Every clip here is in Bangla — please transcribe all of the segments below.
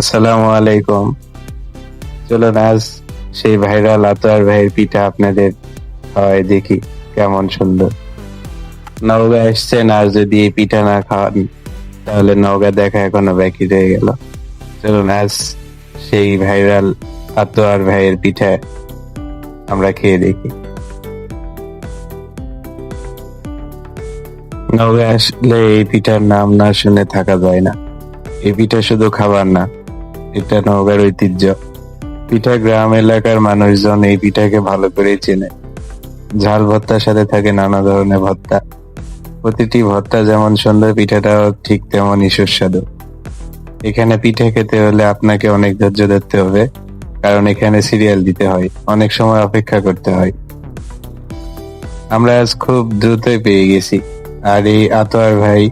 আসসালামু আলাইকুম। চলুন, আজ সেই ভাইরাল আতোয়ার ভাইয়ের পিঠা আপনাদের খাওয়াই দেখি কেমন সুন্দর। নওগাঁ এসছেন, আর যদি এই পিঠা না খাওয়ান তাহলে নওগাঁ দেখা এখনও বাকি রয়ে গেল। চলুন, আজ সেই ভাইরাল আতোয়ার ভাইয়ের পিঠা আমরা খেয়ে দেখি। নওগাঁ আসলে এই পিঠার নাম না শুনে থাকা যায় না। এই পিঠা শুধু খাবার না এটা নওগাঁর ঐতিহ্য। পিঠা গ্রাম এলাকার মানুষজন এই পিঠাকে ভালো করেই চেনে। ঝাল ভর্তার সাথে থাকে নানা ধরনের ভর্তা। প্রতিটি ভর্তা যেমন সুন্দর, পিঠাটাও ঠিক তেমনই সুস্বাদু। এখানে পিঠা খেতে হলে আপনাকে অনেক ধৈর্য ধরতে হবে, কারণ এখানে সিরিয়াল দিতে হয়, অনেক সময় অপেক্ষা করতে হয়। আমরা আজ খুব দ্রুতই পেয়ে গেছি। আর এই আতোয়ার ভাই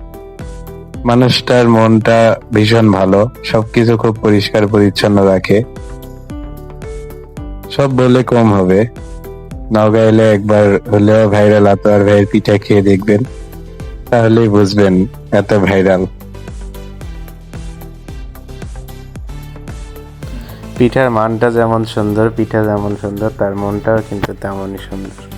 মানুষটার মনটা ভীষণ ভালো, সবকিছু খুব পরিষ্কার পরিচ্ছন্ন রাখে। সব বলে কম হবে। নওগাঁ এলে একবার হলেও ভাইরাল আতোয়ার ভাইয়ের পিঠা খেয়ে দেখবেন, তাহলেই বুঝবেন এত ভাইরাল। পিঠার মানটা যেমন সুন্দর, পিঠা যেমন সুন্দর, তার মনটাও কিন্তু তেমনই সুন্দর।